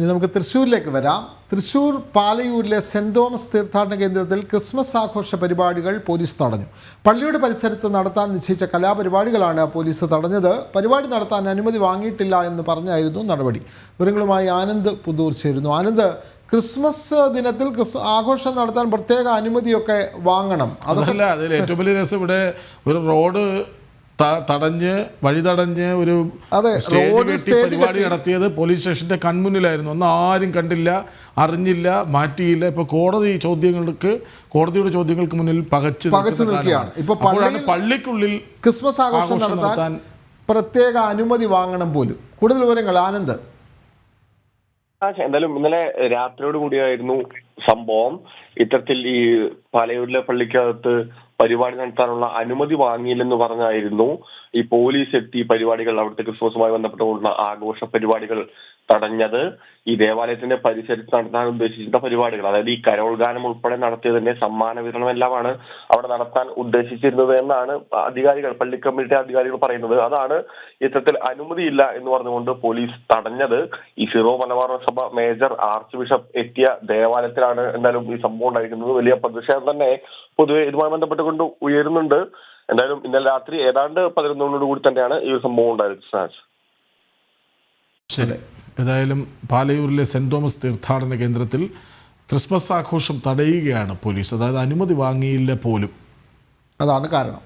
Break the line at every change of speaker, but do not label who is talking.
ഇനി നമുക്ക് തൃശ്ശൂരിലേക്ക് വരാം. തൃശ്ശൂർ പാലയൂരിലെ സെന്റ് തോമസ് തീർത്ഥാടന കേന്ദ്രത്തിൽ ക്രിസ്മസ് ആഘോഷ പരിപാടികൾ പോലീസ് തടഞ്ഞു. പള്ളിയുടെ പരിസരത്ത് നടത്താൻ നിശ്ചയിച്ച കലാപരിപാടികളാണ് പോലീസ് തടഞ്ഞത്. പരിപാടി നടത്താൻ അനുമതി വാങ്ങിയിട്ടില്ല എന്ന് പറഞ്ഞായിരുന്നു നടപടി. വിവരങ്ങളുമായി ആനന്ദ് പുതൂർ ചേരുന്നു. ആനന്ദ് ക്രിസ്മസ് ദിനത്തിൽ ആഘോഷം നടത്താൻ പ്രത്യേക അനുമതിയൊക്കെ വാങ്ങണം.
അതല്ല അതിൽ ഏറ്റവും വലിയ രസം ഇവിടെ ഒരു റോഡ് തടഞ്ഞ് വഴി തടഞ്ഞ് ഒരു
അതെ,
സ്റ്റേജ്
റോഡ് സ്റ്റേജ്
പരിപാടി നടത്തിയത് പോലീസ് സ്റ്റേഷന്റെ കൺമുന്നിലായിരുന്നു. ഒന്നും ആരും കണ്ടില്ല അറിഞ്ഞില്ല മാറ്റിയില്ല. ഇപ്പൊ കോടതി ചോദ്യങ്ങൾക്ക് കോടതിയുടെ ചോദ്യങ്ങൾക്ക് മുന്നിൽ പകച്ച്
പകച്ചു നിൽക്കുകയാണ്. ഇപ്പൊ പള്ളിയിൽ-
പള്ളിക്കുള്ളിൽ
ക്രിസ്മസ് ആഘോഷം നടത്താൻ പ്രത്യേക അനുമതി വാങ്ങണം പോലും. കൂടുതൽ വിവരങ്ങൾ ആനന്ദ്.
എന്തായാലും ഇന്നലെ രാത്രിയോട് കൂടിയായിരുന്നു സംഭവം. ഇത്തരത്തിൽ ഈ പാലയൂരിലെ പള്ളിക്കകത്ത് പരിപാടി നടത്താനുള്ള അനുമതി വാങ്ങിയില്ലെന്ന് പറഞ്ഞായിരുന്നു ഈ പോലീസ് എത്തി പരിപാടികൾ അവിടുത്തെ ക്രിസ്മസുമായി ബന്ധപ്പെട്ടുകൊണ്ടുള്ള ആഘോഷ പരിപാടികൾ തടഞ്ഞത് ഈ ദേവാലയത്തിന്റെ പരിസരത്ത് നടത്താൻ ഉദ്ദേശിച്ചിരുന്ന പരിപാടികൾ. അതായത് ഈ കരോൾ ഗാനം ഉൾപ്പെടെ നടത്തിയതിന്റെ സമ്മാന വിതരണം എല്ലാമാണ് അവിടെ നടത്താൻ ഉദ്ദേശിച്ചിരുന്നത് എന്നാണ് അധികാരികൾ പള്ളി കമ്മിറ്റി അധികാരികൾ പറയുന്നത്. അതാണ് ഇത്തരത്തിൽ അനുമതിയില്ല എന്ന് പറഞ്ഞുകൊണ്ട് പോലീസ് തടഞ്ഞത് ഈ സിറോ മലബാർ സഭ മേജർ ആർച്ച് ബിഷപ്പ് എത്തിയ ദേവാലയത്തിലാണ് എന്തായാലും ഈ സംഭവം ഉണ്ടായിരിക്കുന്നത്. വലിയ പ്രതിഷേധം തന്നെ പൊതുവെ ഇതുമായി ബന്ധപ്പെട്ടുകൊണ്ട് ഉയരുന്നുണ്ട്. എന്തായാലും ഇന്നലെ രാത്രി ഏതാണ്ട് പതിനൊന്നോടു കൂടി തന്നെയാണ് ഈ സംഭവം ഉണ്ടായിരുന്നത്
ശരി. ഏതായാലും പാലയൂരിലെ സെന്റ് തോമസ് തീർത്ഥാടന കേന്ദ്രത്തിൽ ക്രിസ്മസ് ആഘോഷം തടയുകയാണ് പോലീസ്. അതായത് അനുമതി വാങ്ങിയില്ല പോലും.
അതാണ് കാരണം.